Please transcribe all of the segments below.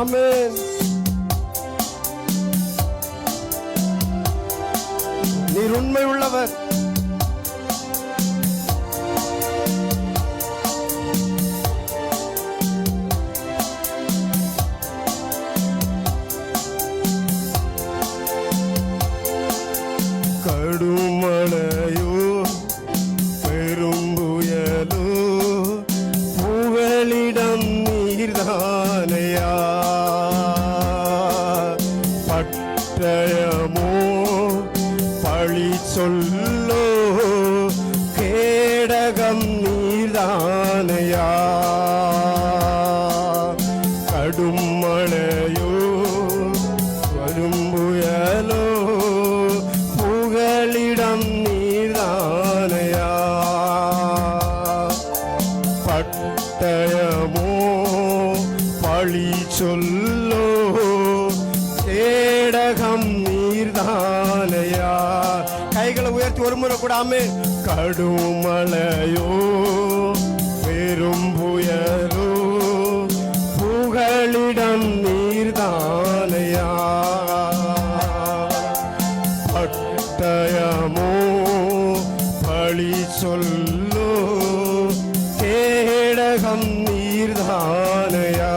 ஆமென் நீர் உண்மை உள்ளவர். கடுமலையோ வழி சொல்ல கைகளை உயர்த்தி ஒரு பெரும் புயலோ புகழிடம் நீர்தானையா. பட்டயமோ பழி சொல்லோ கேடகம் நீர்தானையா.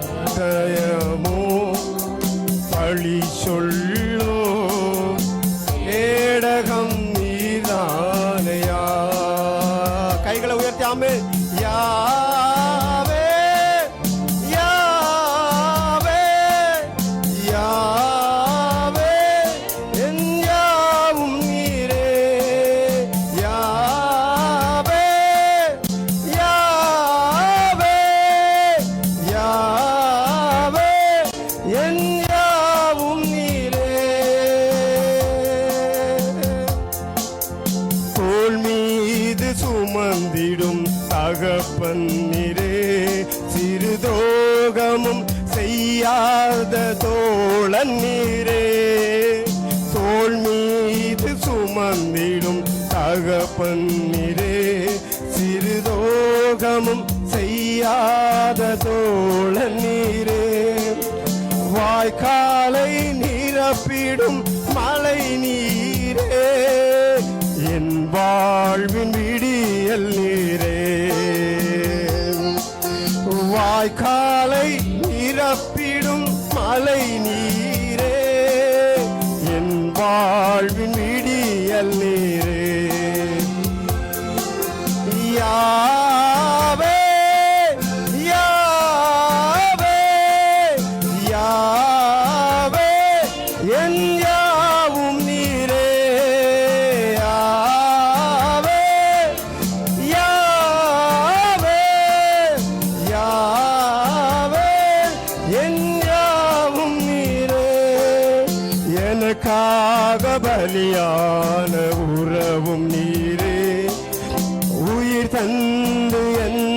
பட்டயமோ பழி சொல்ல மீது சுமந்திடும் தகப்பன் நீரே சிறு துரோகமும் செய்யாத தோழன் நீரே. தோல் மீது சுமந்திடும் தகப்பன் நீரே சிறு துரோகமும் செய்யாத தோழன் நீரே. வாய்க்காலை நிரப்பிடும் மழை நீர் வாய்க்காலை நிரப்பிடும் எனக்காக பலியான உறவும் நீரே. உயிர் தந்து என்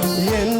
ஆமென்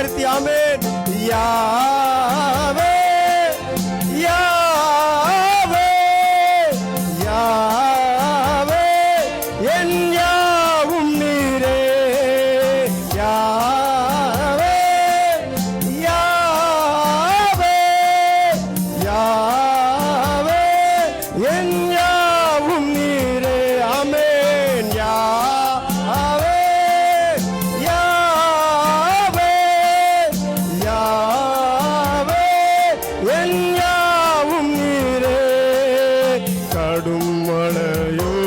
சேர்த்தி ஆமேன் யா ചാടും മഴയോ